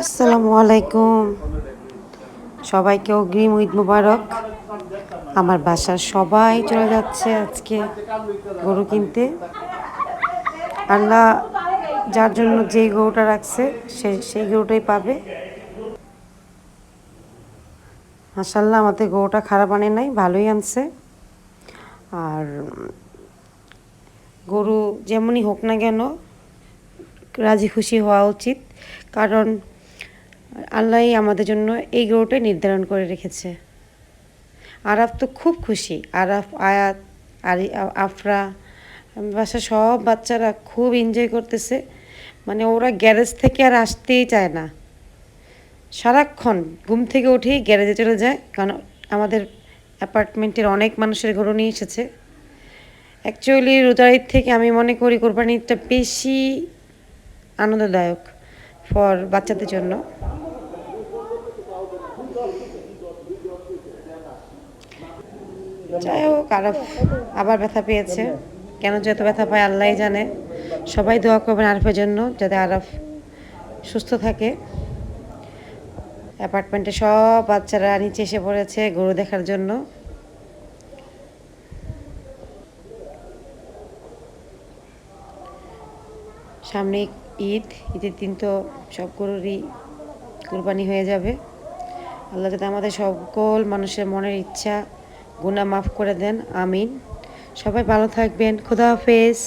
আসসালামু আলাইকুম। সবাইকে অগ্রিম ঈদ মুবারক। আমার বাসার সবাই চলে যাচ্ছে আজকে গরু কিনতে। আল্লাহ যার জন্য যেই গরুটা রাখছে, সে সেই গরুটাই পাবে। মাসাল্লাহ আমাদের গরুটা খারাপ আনে নাই, ভালোই আনছে। আর গরু যেমনই হোক না কেন, রাজি খুশি হওয়া উচিত। কারণ আল্লাহই আমাদের জন্য এই গরুটাই নির্ধারণ করে রেখেছে। আরাফ তো খুব খুশি। আরাফ, আয়াত, আরি, আফরা বাসা সব বাচ্চারা খুব এনজয় করতেছে। মানে ওরা গ্যারেজ থেকে আর আসতেই চায় না। সারাক্ষণ ঘুম থেকে উঠেই গ্যারেজে চলে যায়। কারণ আমাদের অ্যাপার্টমেন্টের অনেক মানুষের গরু নিয়ে এসেছে। অ্যাকচুয়ালি রোজার ঈদ থেকে আমি মনে করি কোরবানি ঈদটা বেশি আনন্দদায়ক ফর বাচ্চাদের জন্য। যাই হোক আরফ আবার ব্যথা পেয়েছে। কেন যে এত ব্যথা পায় আল্লাহ জানে। সবাই দোয়া করবেন আরফের জন্য, যাতে আরফ সুস্থ থাকে। অ্যাপার্টমেন্টে সব বাচ্চারা নিচে এসে পড়েছে গরু দেখার জন্য। সামনে ঈদ, ঈদের দিন তো সব গরুরই কুরবানি হয়ে যাবে। আল্লাহ যাতে আমাদের সকল মানুষের মনের ইচ্ছা গুণা মাফ করে দেন, আমিন। সবাই ভালো থাকবেন। খুদা হাফেজ।